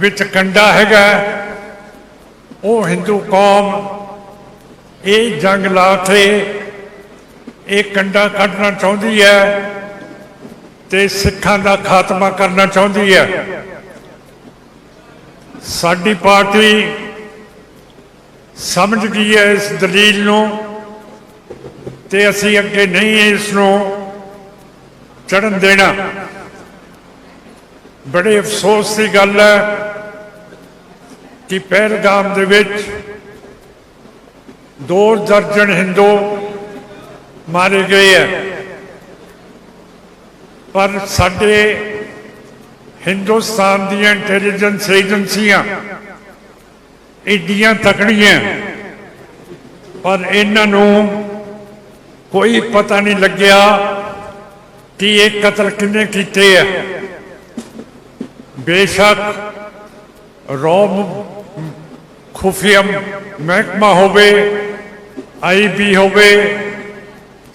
ਵਿੱਚ ਕੰਡਾ ਹੈਗਾ। ਉਹ ਹਿੰਦੂ ਕੌਮ, ਇਹ ਜੰਗ ਲਾ ਕੇ ਇਹ ਕੰਡਾ ਕੱਢਣਾ ਚਾਹੁੰਦੀ ਹੈ ਤੇ ਸਿੱਖਾਂ ਦਾ ਖਾਤਮਾ ਕਰਨਾ ਚਾਹੁੰਦੀ ਹੈ। ਸਾਡੀ ਪਾਰਟੀ ਸਮਝ ਗਈ ਹੈ ਇਸ ਦਲੀਲ ਨੂੰ ਤੇ ਅਸੀਂ ਅੱਗੇ ਨਹੀਂ ਇਸ ਨੂੰ ਚੜਨ ਦੇਣਾ। ਬੜੇ ਅਫਸੋਸ ਦੀ ਗੱਲ ਹੈ ਕਿ ਪਹਿਲਗਾਮ ਦੇ ਵਿੱਚ ਦੋ ਦਰਜਨ ਹਿੰਦੂ ਮਾਰੇ ਗਏ ਹੈ। ਪਰ ਸਾਡੇ ਹਿੰਦੁਸਤਾਨ ਦੀਆਂ ਇੰਟੈਲੀਜੈਂਸ ਏਜੰਸੀਆਂ ਏਡੀਆਂ ਤਕੜੀਆਂ ਪਰ ਇਹਨਾਂ ਨੂੰ ਕੋਈ ਪਤਾ ਨਹੀਂ ਲੱਗਿਆ ਕਿ ਇਹ ਕਤਲ ਕਿੰਨੇ ਕੀਤੇ ਆ बेशक રોમ ખુફિયા મહેકમા હોવે આઈબી હોવે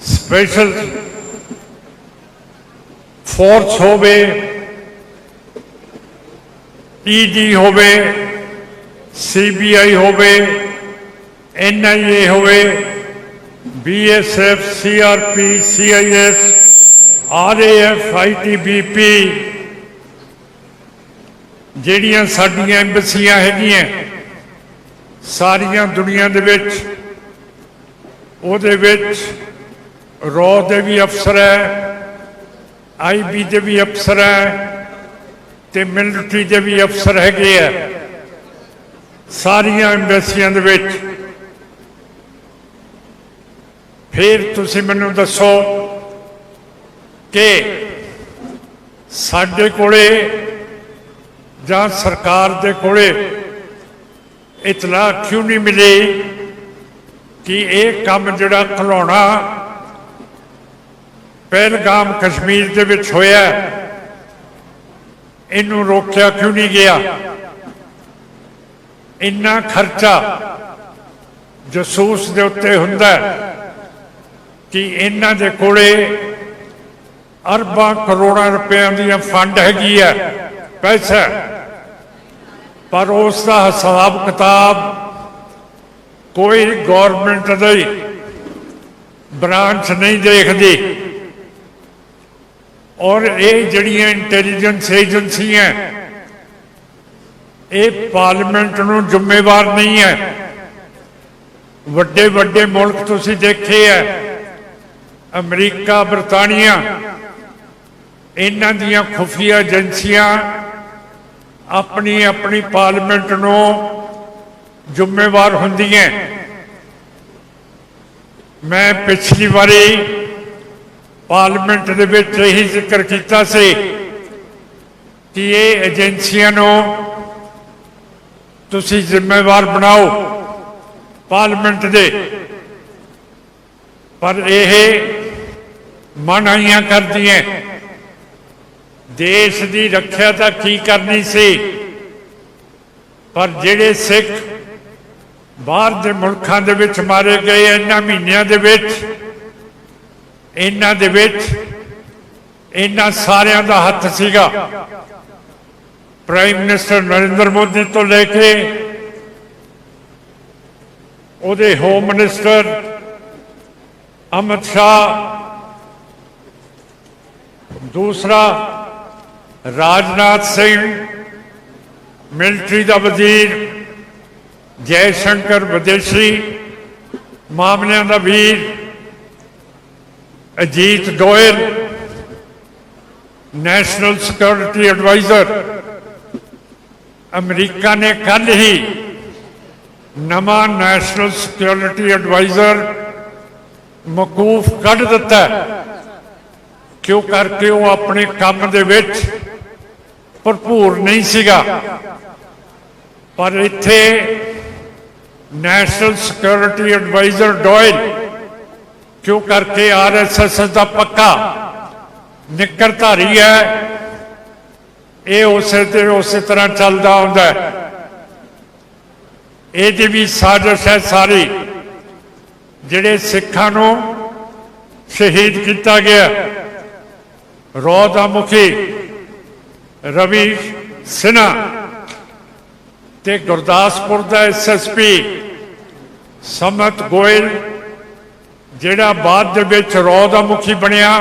સ્પેશિયલ ફોર્સ હોવે ઈડી હોવે સીબીઆઈ હોવે એનઆઈએ હોવે BSF CRP CIS RAF ITBP ਜਿਹੜੀਆਂ ਸਾਡੀਆਂ ਐਮਬਸੀਆਂ ਹੈਗੀਆਂ, ਸਾਰੀਆਂ ਦੁਨੀਆ ਦੇ ਵਿੱਚ, ਉਹਦੇ ਵਿੱਚ ਰੋ ਦੇ ਵੀ ਅਫਸਰ ਹੈ ਆਈਬੀ ਦੇ ਵੀ ਅਫਸਰ ਹੈ, ਤੇ ਮਿਲਟਰੀ ਦੇ ਵੀ ਅਫਸਰ ਹੈਗੇ ਆ। ਸਾਰੀਆਂ ਐਮਬੈਸੀਆਂ ਦੇ ਵਿੱਚ। ਫਿਰ ਤੁਸੀਂ ਮੈਨੂੰ ਦੱਸੋ ਕਿ ਸਾਡੇ ਕੋਲੇ ਜਾਂ ਸਰਕਾਰ ਦੇ ਕੋਲੇ ਇਤਲਾਹ ਕਿਉਂ ਨਹੀਂ ਮਿਲੀ ਕਿ ਇਹ ਕੰਮ ਜਿਹੜਾ ਖਲਾਉਣਾ ਪਹਿਲਗਾਮ ਕਸ਼ਮੀਰ ਦੇ ਵਿੱਚ ਹੋਇਆ, ਇਹਨੂੰ ਰੋਕਿਆ ਕਿਉਂ ਨਹੀਂ ਗਿਆ? ਇੰਨਾ ਖਰਚਾ ਜਸੂਸ ਦੇ ਉੱਤੇ ਹੁੰਦਾ ਕਿ ਇਹਨਾਂ ਦੇ ਕੋਲੇ ਅਰਬਾਂ ਕਰੋੜਾਂ ਰੁਪਏ ਦੀਆਂ ਫੰਡ ਹੈਗੀ ਹੈ, ਪੈਸਾ ਪਰ ਉਸ ਦਾ ਹਿਸਾਬ ਕਿਤਾਬ ਕੋਈ ਗਵਰਨਮੈਂਟ ਦੀ ਬ੍ਰਾਂਚ ਨਹੀਂ ਦੇਖਦੀ। ਔਰ ਇਹ ਜਿਹੜੀਆਂ ਇੰਟੈਲੀਜੈਂਸ ਏਜੰਸੀਆਂ ਇਹ ਪਾਰਲੀਮੈਂਟ ਨੂੰ ਜ਼ਿੰਮੇਵਾਰ ਨਹੀਂ ਹੈ। ਵੱਡੇ ਵੱਡੇ ਮੁਲਕ ਤੁਸੀਂ ਦੇਖੇ ਹੈ, ਅਮਰੀਕਾ, ਬਰਤਾਨੀਆ, ਇਹਨਾਂ ਦੀਆਂ ਖੁਫੀਆ ਏਜੰਸੀਆਂ ਆਪਣੀ ਆਪਣੀ ਪਾਰਲੀਮੈਂਟ ਨੂੰ ਜ਼ਿੰਮੇਵਾਰ ਹੁੰਦੀ ਹੈ। ਮੈਂ ਪਿਛਲੀ ਵਾਰੀ ਪਾਰਲੀਮੈਂਟ ਦੇ ਵਿੱਚ ਇਹੀ ਜ਼ਿਕਰ ਕੀਤਾ ਸੀ ਕਿ ਇਹ ਏਜੰਸੀਆਂ ਨੂੰ ਤੁਸੀਂ ਜ਼ਿੰਮੇਵਾਰ ਬਣਾਓ ਪਾਰਲੀਮੈਂਟ ਦੇ। ਪਰ ਇਹ ਮਨਾਈਆਂ ਕਰਦੀਆਂ। ਦੇਸ਼ ਦੀ ਰੱਖਿਆ ਤਾਂ ਕੀ ਕਰਨੀ ਸੀ? ਪਰ ਜਿਹੜੇ ਸਿੱਖ ਬਾਹਰ ਦੇ ਮੁਲਕਾਂ ਦੇ ਵਿੱਚ ਮਾਰੇ ਗਏ ਇਹਨਾਂ ਮਹੀਨਿਆਂ ਦੇ ਵਿੱਚ, ਇਹਨਾਂ ਦੇ ਵਿੱਚ, ਇਹਨਾਂ ਸਾਰਿਆਂ ਦਾ ਹੱਥ ਸੀਗਾ। ਪ੍ਰਾਈਮ ਮਿਨਿਸਟਰ ਨਰਿੰਦਰ ਮੋਦੀ ਤੋਂ ਲੈ ਕੇ ਉਹਦੇ ਹੋਮ ਮਿਨਿਸਟਰ ਅਮਿਤ ਸ਼ਾਹ, ਦੂਸਰਾ ਰਾਜਨਾਥ ਸਿੰਘ, ਮਿਲਟਰੀ ਦਾ ਵਜ਼ੀਰ ਜੈ ਸ਼ੰਕਰ ਵਿਦੇਸ਼ੀ, ਮਾਮਲਿਆਂ ਦਾ ਵੀਰ, Ajit Goyal, national security adviser. America ਨੇ ਕੱਲ ਹੀ ਨਵਾਂ ਨੈਸ਼ਨਲ ਸਿਕਿਉਰਿਟੀ ਐਡਵਾਈਜ਼ਰ ਮਕੂਫ ਕੱਢ ਦਿੱਤਾ, ਕਿਉਂ ਕਰਕੇ ਉਹ ਆਪਣੇ ਕੰਮ ਦੇ ਵਿੱਚ ਭਰਪੂਰ ਨਹੀਂ ਸੀਗਾ। ਪਰ ਇੱਥੇ ਨੈਸ਼ਨਲ ਸਿਕਿਉਰਿਟੀ ਐਡਵਾਈਜ਼ਰ ਡੋਇਲ ਕਿਉਂ ਕਰਕੇ ਆਰਐਸਐਸ ਦਾ ਪੱਕਾ ਨਿਕਰਧਾਰੀ ਹੈ, ਇਹ ਉਸੇ ਤੇ ਉਸੇ ਤਰ੍ਹਾਂ ਚੱਲਦਾ ਆਉਂਦਾ ਇਹਦੀ ਵੀ ਸਾਜ਼ਿਸ਼ ਹੈ ਸਾਰੀ, ਜਿਹੜੇ ਸਿੱਖਾਂ ਨੂੰ ਸ਼ਹੀਦ ਕੀਤਾ ਗਿਆ। ਰੋ ਦਾ ਮੁਖੀ ਰਵੀ ਸਿਨਾ ਤੇ ਗੁਰਦਾਸਪੁਰ ਦਾ ਐਸਐਸਪੀ ਸਮਤ ਗੋਇਲ, ਜਿਹੜਾ ਬਾਅਦ ਦੇ ਵਿੱਚ ਰੌ ਦਾ ਮੁਖੀ ਬਣਿਆ,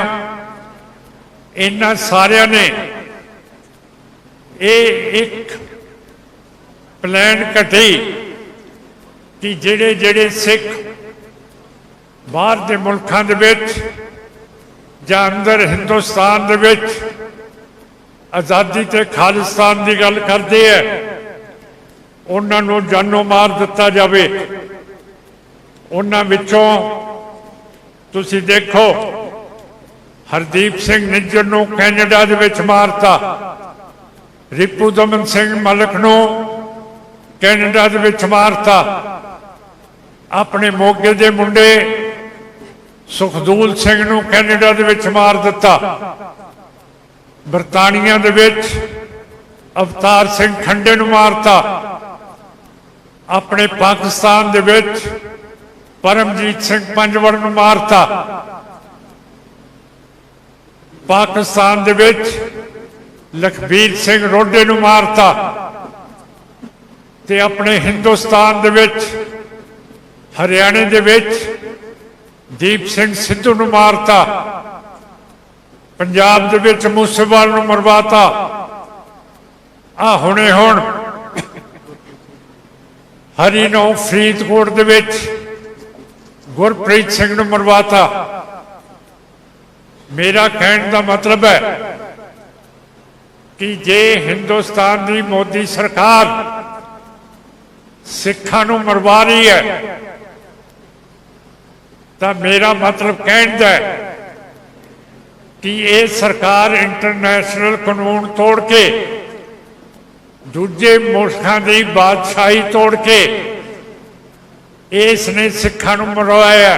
ਇਹਨਾਂ ਸਾਰਿਆਂ ਨੇ ਇਹ ਇੱਕ ਪਲਾਨ ਕੱਢੀ ਕਿ ਜਿਹੜੇ ਜਿਹੜੇ ਸਿੱਖ ਬਾਹਰ ਦੇ ਮੁਲਕਾਂ ਦੇ ਵਿੱਚ ਜਾਂ ਅੰਦਰ ਹਿੰਦੁਸਤਾਨ ਦੇ ਵਿੱਚ ਆਜ਼ਾਦੀ ਤੇ ਖਾਲਿਸਤਾਨ ਦੀ ਗੱਲ ਕਰਦੇ ਐ ਉਹਨਾਂ ਨੂੰ ਜਾਨੋਂ ਮਾਰ ਦਿੱਤਾ ਜਾਵੇ। ਉਹਨਾਂ ਵਿੱਚੋਂ ਤੁਸੀਂ ਦੇਖੋ, ਹਰਦੀਪ ਸਿੰਘ ਨਿੱਜਰ ਨੂੰ ਕੈਨੇਡਾ ਦੇ ਵਿੱਚ ਮਾਰਤਾ। ਰਿਪੂ ਦਮਨ ਸਿੰਘ ਮਲਕ ਨੂੰ ਕੈਨੇਡਾ ਦੇ ਵਿੱਚ ਮਾਰਤਾ। ਆਪਣੇ ਮੋਗੇ ਦੇ ਮੁੰਡੇ ਸੁਖਦੂਲ ਸਿੰਘ ਨੂੰ ਕੈਨੇਡਾ ਦੇ ਵਿੱਚ ਮਾਰ ਦਿੱਤਾ। ਬਰਤਾਨੀਆ ਦੇ ਵਿੱਚ ਅਵਤਾਰ ਸਿੰਘ ਖੰਡੇ ਨੂੰ ਮਾਰਤਾ। ਆਪਣੇ ਪਾਕਿਸਤਾਨ ਦੇ ਵਿੱਚ ਪਰਮਜੀਤ ਸਿੰਘ ਪੰਜਵੜ ਨੂੰ ਮਾਰਤਾ। ਪਾਕਿਸਤਾਨ ਦੇ ਵਿੱਚ ਲਖਬੀਰ ਸਿੰਘ ਰੋਡੇ ਨੂੰ ਮਾਰਤਾ। ਤੇ ਆਪਣੇ ਹਿੰਦੁਸਤਾਨ ਦੇ ਵਿੱਚ, ਹਰਿਆਣੇ ਦੇ ਵਿੱਚ ਦੀਪ ਸਿੰਘ ਸਿੱਧੂ ਨੂੰ ਮਾਰਤਾ। ਪੰਜਾਬ ਦੇ ਵਿੱਚ ਮੂਸੇਵਾਲ ਨੂੰ ਮਰਵਾਤਾ। ਆ ਹੁਣੇ ਹੁਣ ਹਰੀ ਨੂੰ ਫਰੀਦਕੋਟ ਦੇ ਵਿੱਚ ਗੁਰਪ੍ਰੀਤ ਸਿੰਘ ਨੂੰ ਮਰਵਾਤਾ। ਮੇਰਾ ਕਹਿਣ ਦਾ ਮਤਲਬ ਹੈ ਕਿ ਜੇ ਹਿੰਦੁਸਤਾਨ ਦੀ ਮੋਦੀ ਸਰਕਾਰ ਸਿੱਖਾਂ ਨੂੰ ਮਰਵਾ ਰਹੀ ਹੈ, ਤਾਂ ਮੇਰਾ ਮਤਲਬ ਕਹਿਣ ਦਾ ਹੈ ਕਿ ਇਹ ਸਰਕਾਰ ਇੰਟਰਨੈਸ਼ਨਲ ਕਾਨੂੰਨ ਤੋੜ ਕੇ, ਦੂਜੇ ਮੁਲਕਾਂ ਦੀ ਬਾਦਸ਼ਾਹੀ ਤੋੜ ਕੇ, ਇਸ ਨੇ ਸਿੱਖਾਂ ਨੂੰ ਮਰਵਾਇਆ।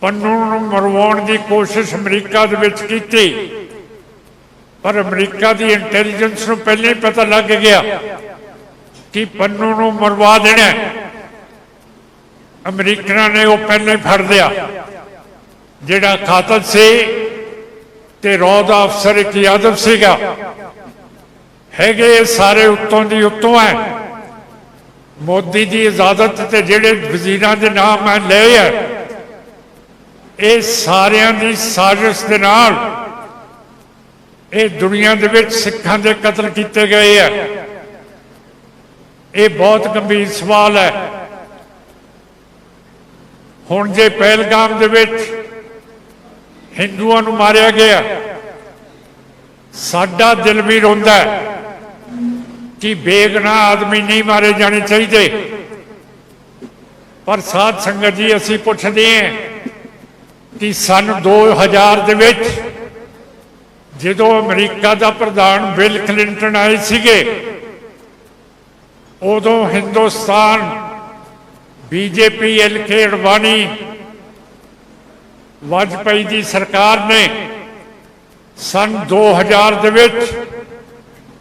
ਪੰਨੂ ਨੂੰ ਮਰਵਾਉਣ ਦੀ ਕੋਸ਼ਿਸ਼ ਅਮਰੀਕਾ ਦੇ ਵਿੱਚ ਕੀਤੀ। ਪਰ ਅਮਰੀਕਾ ਦੀ ਇੰਟੈਲੀਜੈਂਸ ਨੂੰ ਪਹਿਲਾਂ ਹੀ ਪਤਾ ਲੱਗ ਗਿਆ ਕਿ ਪੰਨੂ ਨੂੰ ਮਰਵਾ ਦੇਣਾ ਅਮਰੀਕਨਾਂ ਨੇ ਉਹ ਪਹਿਲਾਂ ਹੀ ਫੜ ਲਿਆ, ਜਿਹੜਾ ਕਾਤਲ ਸੀ ਤੇ ਰੌ ਦਾ ਅਫਸਰ ਇੱਕ ਯਾਦਵ ਸੀਗਾ। ਹੈਗੇ ਇਹ ਸਾਰੇ ਉੱਤੋਂ ਦੀ ਉੱਤੋਂ ਹੈ। ਮੋਦੀ ਦੀ ਇਜਾਜ਼ਤ ਤੇ ਜਿਹੜੇ ਵਜ਼ੀਰਾਂ ਦੇ ਨਾਮ ਮੈਂ ਲਏ ਹੈ, ਇਹ ਸਾਰਿਆਂ ਦੀ ਸਾਜ਼ਿਸ਼ ਦੇ ਨਾਲ ਇਹ ਦੁਨੀਆ ਦੇ ਵਿੱਚ ਸਿੱਖਾਂ ਦੇ ਕਤਲ ਕੀਤੇ ਗਏ ਹੈ। ਇਹ ਬਹੁਤ ਗੰਭੀਰ ਸਵਾਲ ਹੈ। ਹੁਣ ਜੇ ਪਹਿਲਗਾਮ ਦੇ ਵਿੱਚ ਹਿੰਦੂਆਂ ਨੂੰ ਮਾਰਿਆ ਗਿਆ। ਸਾਡਾ ਦਿਲ ਵੀ ਰੋਂਦਾ ਕਿ ਬੇਗਨਾਹ ਆਦਮੀ ਨਹੀਂ ਮਾਰੇ ਜਾਣੇ ਚਾਹੀਦੇ। ਪਰ ਸਾਧ ਸੰਗਤ ਜੀ, ਅਸੀਂ ਪੁੱਛਦੇ ਹਾਂ ਕਿ ਸਨ 2000 ਦੇ ਵਿੱਚ ਜਦੋਂ ਅਮਰੀਕਾ ਦਾ ਪ੍ਰਧਾਨ ਬਿਲ ਕਲਿੰਟਨ ਆਏ ਸੀਗੇ, ਉਦੋਂ ਹਿੰਦੁਸਤਾਨ, ਬੀਜੇਪੀ ਐਲਕੇ ਅਡਵਾਨੀ ਵਾਜਪਾਈ ਦੀ ਸਰਕਾਰ ਨੇ ਸਨ 2000 ਦੇ ਵਿੱਚ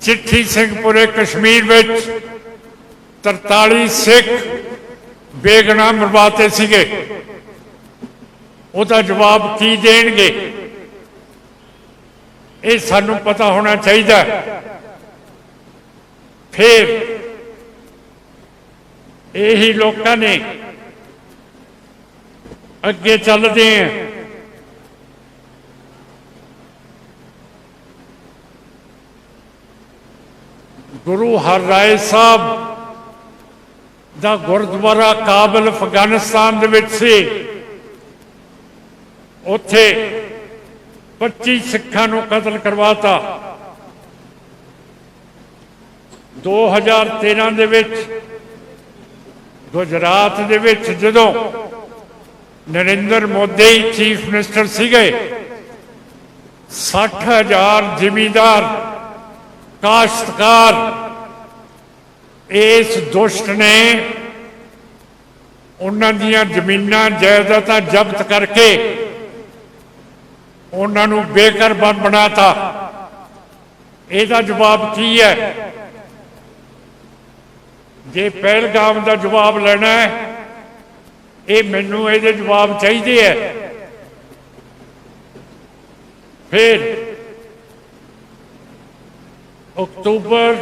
ਚਿੱਠੀ ਸਿੰਘਪੁਰੇ ਕਸ਼ਮੀਰ ਵਿੱਚ 43 ਸਿੱਖ ਬੇਗਨਾਹ ਮਰਵਾਤੇ ਸੀਗੇ। ਉਹਦਾ ਜਵਾਬ ਕੀ ਦੇਣਗੇ? ਇਹ ਸਾਨੂੰ ਪਤਾ ਹੋਣਾ ਚਾਹੀਦਾ ਫਿਰ ਇਹੀ ਲੋਕਾਂ ਨੇ ਅੱਗੇ ਚੱਲਦੇ ਆ। ਗੁਰੂ ਹਰ ਰਾਏ ਸਾਹਿਬ ਦਾ ਗੁਰਦੁਆਰਾ ਕਾਬਲ ਅਫਗਾਨਿਸਤਾਨ ਦੇ ਵਿੱਚ ਸੀ। ਉੱਥੇ 25 ਸਿੱਖਾਂ ਨੂੰ ਕਤਲ ਕਰਵਾਤਾ। 2013 ਦੇ ਵਿੱਚ, ਗੁਜਰਾਤ ਦੇ ਵਿੱਚ ਜਦੋਂ ਨਰਿੰਦਰ ਮੋਦੀ ਚੀਫ ਮਿਨਿਸਟਰ ਸੀਗੇ 60000 ਜ਼ਿਮੀਂਦਾਰ ਕਾਸ਼ਤਕਾਰ। ਇਸ ਦੁਸ਼ਟ ਨੇ ਉਹਨਾਂ ਦੀਆਂ ਜ਼ਮੀਨਾਂ, ਜਾਇਦਾਦਾਂ ਜ਼ਬਤ ਕਰਕੇ ਉਹਨਾਂ ਨੂੰ ਬੇਘਰ ਬਣ ਬਣਾਤਾ। ਇਹਦਾ ਜਵਾਬ ਕੀ ਹੈ? ਜੇ ਪਹਿਲਗਾਮ ਦਾ ਜਵਾਬ ਲੈਣਾ ਹੈ, ਇਹ ਮੈਨੂੰ ਇਹਦੇ ਜਵਾਬ ਚਾਹੀਦੇ ਹੈ। ਫਿਰ ਅਕਤੂਬਰ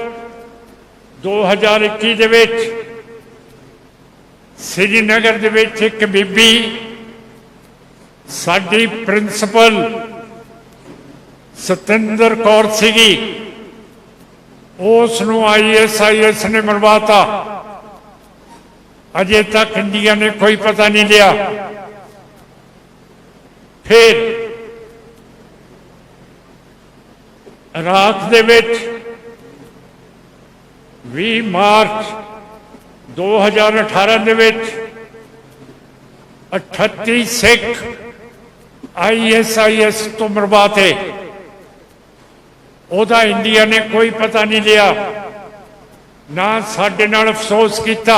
2021 ਦੇ ਵਿੱਚ ਸ੍ਰੀਨਗਰ ਦੇ ਵਿੱਚ ਇੱਕ ਬੀਬੀ ਸਾਡੀ ਪ੍ਰਿੰਸੀਪਲ ਸਤਿੰਦਰ ਕੌਰ ਸੀਗੀ। ਉਸ ਨੂੰ ਆਈਐਸਆਈਐਸ ਨੇ ਮਰਵਾਤਾ। ਅਜੇ ਤੱਕ ਇੰਡੀਆ ਨੇ ਕੋਈ ਪਤਾ ਨਹੀਂ ਲਿਆ। ਫਿਰ ਰਾਤ ਦੇ ਵਿੱਚ 20 ਮਾਰਚ 2018 ਦੇ ਵਿੱਚ 38 ਸਿੱਖ ਆਈਐਸਆਈਐਸ ਤੋਂ ਮਰਵਾਤੇ ਉਹਦਾ ਇੰਡੀਆ ਨੇ ਕੋਈ ਪਤਾ ਨਹੀਂ ਲਿਆ, ਨਾ ਸਾਡੇ ਨਾਲ ਅਫਸੋਸ ਕੀਤਾ।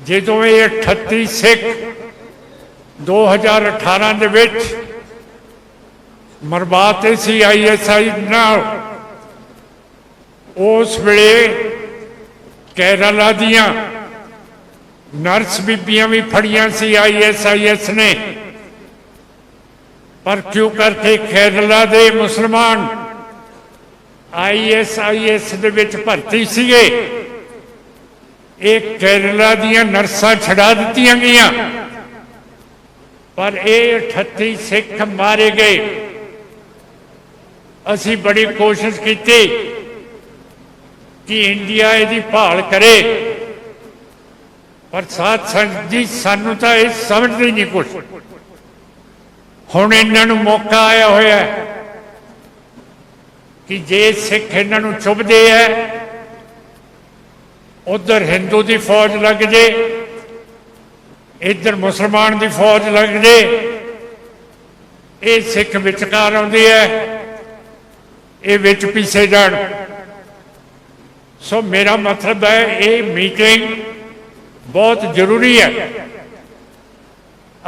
ਜਦੋਂ ਇਹ 38 ਸਿੱਖ 2018 ਦੇ ਵਿੱਚ ਮਰਵਾਤੇ ਸੀ ਆਈਐਸਆਈ ਨਾਲ ਉਸ ਵੇਲੇ ਕੇਰਲਾ ਦੀਆਂ ਨਰਸ ਬੀਬੀਆਂ ਵੀ ਫੜੀਆਂ ਸੀ ਆਈਐਸਆਈਐਸ ਨੇ। ਪਰ ਕਿਉਂ ਕਰਕੇ ਕੇਰਲਾ ਦੇ ਮੁਸਲਮਾਨ ਆਈਐਸਆਈਐਸ ਦੇ ਵਿੱਚ ਭਰਤੀ ਸੀਗੇ? ਇਹ ਕੇਰਲਾ ਦੀਆਂ ਨਰਸਾਂ ਛਡਾ ਦਿੱਤੀਆਂ ਗਈਆਂ। ਪਰ ਇਹ 38 ਸਿੱਖ ਮਾਰੇ ਗਏ। ਅਸੀਂ ਬੜੀ ਕੋਸ਼ਿਸ਼ ਕੀਤੀ ਕਿ ਇੰਡੀਆ ਇਹਦੀ ਭਾਲ ਕਰੇ। ਪਰ ਸਾਥ ਸੰਗਤ ਜੀ, ਸਾਨੂੰ ਤਾਂ ਇਹ ਸਮਝਦੇ ਹੀ ਨਹੀਂ ਕੁਝ ਹੁਣ ਇਹਨਾਂ ਨੂੰ ਮੌਕਾ ਆਇਆ ਹੋਇਆ ਕਿ ਜੇ ਸਿੱਖ ਇਹਨਾਂ ਨੂੰ ਚੁੱਭਦੇ ਐ ਉਧਰ ਹਿੰਦੂ ਦੀ ਫੌਜ ਲੱਗ ਜੇ, ਇੱਧਰ ਮੁਸਲਮਾਨ ਦੀ ਫੌਜ ਲੱਗ ਜੇ, ਇਹ ਸਿੱਖ ਵਿਚਕਾਰ ਆਉਂਦੀ ਹੈ, ਇਹ ਵਿੱਚ ਪਿੱਛੇ ਜਾਣ। ਸੋ ਮੇਰਾ ਮਤਲਬ ਹੈ, ਇਹ ਮੀਟਿੰਗ ਬਹੁਤ ਜ਼ਰੂਰੀ ਹੈ।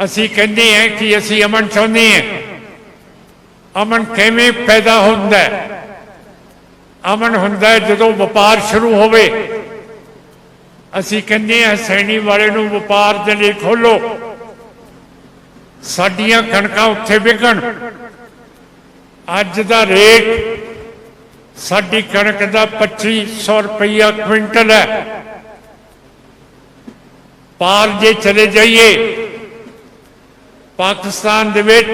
ਅਸੀਂ ਕਹਿੰਦੇ ਹਾਂ ਕਿ ਅਸੀਂ ਅਮਨ ਚਾਹੁੰਦੇ ਹਾਂ। ਅਮਨ ਕਿਵੇਂ ਪੈਦਾ ਹੁੰਦਾ ਹੈ? ਅਮਨ ਹੁੰਦਾ ਜਦੋਂ ਵਪਾਰ ਸ਼ੁਰੂ ਹੋਵੇ। ਅਸੀਂ ਕਹਿੰਦੇ ਹਾਂ, ਸੈਣੀ ਵਾਲੇ ਨੂੰ ਵਪਾਰ ਦੇ ਲਈ ਖੋਲੋ ਸਾਡੀਆਂ ਕਣਕਾਂ ਉੱਥੇ ਵਿਕਣ। ਅੱਜ ਦਾ ਰੇਟ ਸਾਡੀ ਕਣਕ ਦਾ 2500 ਰੁਪਈਆ ਕੁਇੰਟਲ ਹੈ। ਪਾਰ ਜੇ ਚਲੇ ਜਾਈਏ, ਪਾਕਿਸਤਾਨ ਦੇ ਵਿੱਚ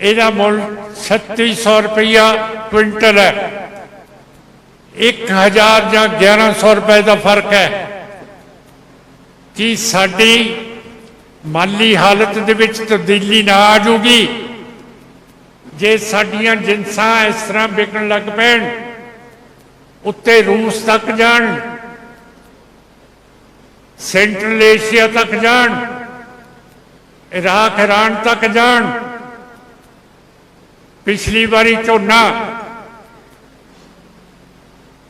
ਇਹਦਾ ਮੁੱਲ 3600 ਰੁਪਈਆ ਕੁਇੰਟਲ ਹੈ। 1000 ਜਾਂ 1100 ਰੁਪਏ ਦਾ ਫ਼ਰਕ ਹੈ ਕਿ ਸਾਡੀ ਮਾਲੀ ਹਾਲਤ ਦੇ ਵਿੱਚ ਤਬਦੀਲੀ ਨਾ ਆ ਜੂਗੀ ਜੇ ਸਾਡੀਆਂ ਜਿੰਸਾਂ ਇਸ ਤਰ੍ਹਾਂ ਵਿਕਣ ਲੱਗ ਪੈਣ, ਉੱਤੇ ਰੂਸ ਤੱਕ ਜਾਣ, ਸੈਂਟਰਲ ਏਸ਼ੀਆ ਤੱਕ ਜਾਣ, ਇਰਾਕ, ਇਰਾਨ ਤੱਕ ਜਾਣ, ਪਿਛਲੀ ਵਾਰੀ ਝੋਨਾ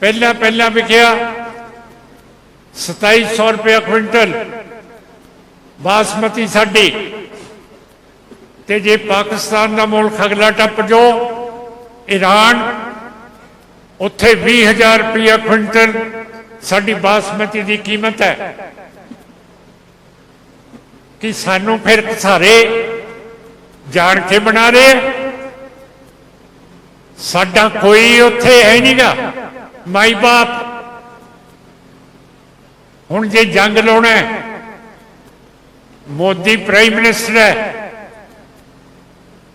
ਪਹਿਲਾਂ ਪਹਿਲਾਂ ਵਿਕਿਆ 2700 ਰੁਪਏ ਕੁਇੰਟਲ, ਬਾਸਮਤੀ ਸਾਡੀ। ਤੇ ਜੇ ਪਾਕਿਸਤਾਨ ਦਾ ਮੁਲਕ ਅਗਲਾ ਟੱਪ ਜੋ ਈਰਾਨ ਉੱਥੇ 20000 ਰੁਪਏ ਕੁਇੰਟਲ ਸਾਡੀ ਬਾਸਮਤੀ ਦੀ ਕੀਮਤ ਹੈ। ਕਿ ਸਾਨੂੰ ਫਿਰ ਸਾਰੇ ਜਾਣ ਕੇ ਬਣਾ ਰਹੇ ਸਾਡਾ ਕੋਈ ਉੱਥੇ ਹੈ ਨਹੀਂਗਾ ਮਾਈ ਬਾਪ, ਹੁਣ ਜੇ ਜੰਗ ਲਾਉਣਾ ਮੋਦੀ ਪ੍ਰਾਈਮ ਮਿਨਿਸਟਰ ਹੈ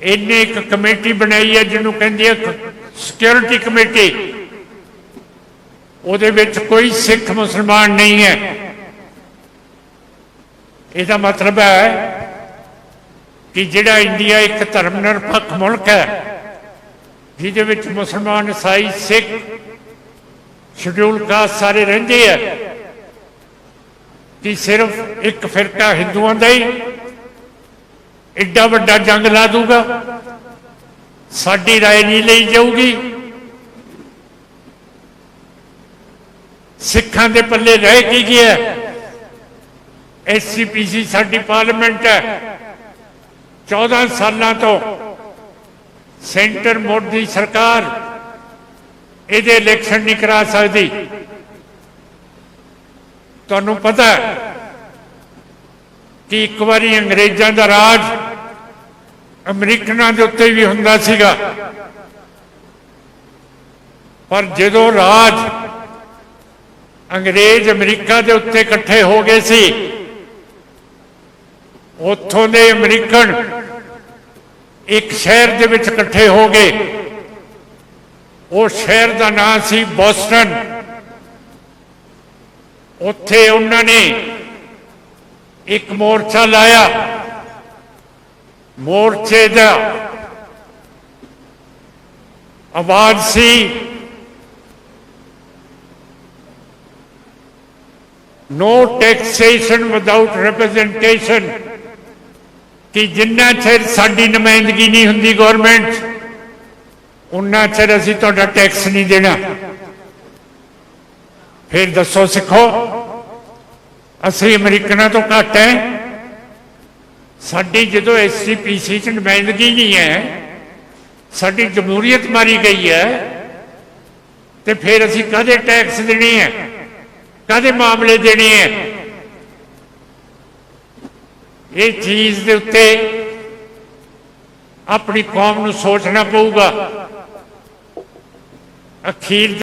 ਇਹਨੇ ਇੱਕ ਕਮੇਟੀ ਬਣਾਈ ਹੈ ਜਿਹਨੂੰ ਕਹਿੰਦੀ ਹੈ ਸਿਕਿਉਰਿਟੀ ਕਮੇਟੀ ਉਹਦੇ ਵਿੱਚ ਕੋਈ ਸਿੱਖ ਮੁਸਲਮਾਨ ਨਹੀਂ ਹੈ। ਇਹਦਾ ਮਤਲਬ ਹੈ ਕਿ ਜਿਹੜਾ ਇੰਡੀਆ ਇੱਕ ਧਰਮ ਨਿਰਪੱਖ ਮੁਲਕ ਹੈ, ਜਿਹਦੇ ਵਿੱਚ ਮੁਸਲਮਾਨ ਈਸਾਈ ਸਿੱਖ ਸ਼ਡਿਊਲ ਕਾਸਟ ਸਾਰੇ ਰਹਿੰਦੇ ਆ, ਕਿ ਸਿਰਫ ਇੱਕ ਫਿਰਕਾ ਹਿੰਦੂਆਂ ਦਾ ਹੀ ਐਡਾ ਵੱਡਾ ਜੰਗ ਲਾ ਦੂਗਾ ਸਾਡੀ رائے ਨਹੀਂ ਲਈ ਜਾਊਗੀ ਸਿੱਖਾਂ ਦੇ ਪੱਲੇ ਰਹਿ ਕੀ ਗਿਆ ਐਸਸੀਪੀਸੀ ਸਾਡੀ ਪਾਰਲੀਮੈਂਟ ਹੈ 14 ਸਾਲਾਂ ਤੋਂ ਸੈਂਟਰ ਮੋਦੀ ਸਰਕਾਰ ਇਹਦੇ ਇਲੈਕਸ਼ਨ ਨਹੀਂ ਕਰਾ ਸਕਦੀ ਤੁਹਾਨੂੰ ਪਤਾ ਹੈ ਕਿ ਇੱਕ ਵਾਰੀ ਅੰਗਰੇਜ਼ਾਂ ਦਾ ਰਾਜ ਅਮਰੀਕਨਾਂ ਦੇ ਉੱਤੇ ਵੀ ਹੁੰਦਾ ਸੀਗਾ। ਪਰ ਜਦੋਂ ਰਾਜ ਅੰਗਰੇਜ਼ ਅਮਰੀਕਾ ਦੇ ਉੱਤੇ ਇਕੱਠੇ ਹੋ ਗਏ ਸੀ, ਉੱਥੋਂ ਦੇ ਅਮਰੀਕਨ ਇੱਕ ਸ਼ਹਿਰ ਦੇ ਵਿੱਚ ਇਕੱਠੇ ਹੋ ਗਏ। ਉਹ ਸ਼ਹਿਰ ਦਾ ਨਾਮ ਸੀ ਬੋਸਟਨ। ਉੱਥੇ ਉਹਨਾਂ ਨੇ ਇੱਕ ਮੋਰਚਾ ਲਾਇਆ ਮੋਰਚੇ ਦਾ ਆਵਾਜ਼ ਸੀ no taxation without representation ਕਿ ਜਿੰਨਾ ਚਿਰ ਸਾਡੀ ਨੁਮਾਇੰਦਗੀ ਨਹੀਂ ਹੁੰਦੀ ਗਵਰਨਮੈਂਟ ਉਨਾ ਚਿਰ ਅਸੀਂ ਤੁਹਾਡਾ ਟੈਕਸ ਨਹੀਂ ਦੇਣਾ ਫਿਰ ਦੱਸੋ ਸਿੱਖੋ ਅਸੀਂ ਅਮਰੀਕਨਾਂ ਤੋਂ ਘੱਟ ਹੈ ਸਾਡੀ ਜਦੋਂ ਐਸਸੀਪੀਸੀ ਚ ਨੁਮਾਇੰਦਗੀ ਨਹੀਂ ਹੈ ਸਾਡੀ ਜਮਹੂਰੀਅਤ ਮਾਰੀ ਗਈ ਹੈ ਤੇ ਫਿਰ ਅਸੀਂ ਕਦੇ ਟੈਕਸ ਦੇਣੇ ਹੈ ਕਦੇ ਮਾਮਲੇ ਦੇਣੇ ਹੈ ਇਹ ਚੀਜ਼ ਦੇ ਉੱਤੇ ਆਪਣੀ ਕੌਮ ਨੂੰ ਸੋਚਣਾ ਪਊਗਾ। ਅਖੀਰ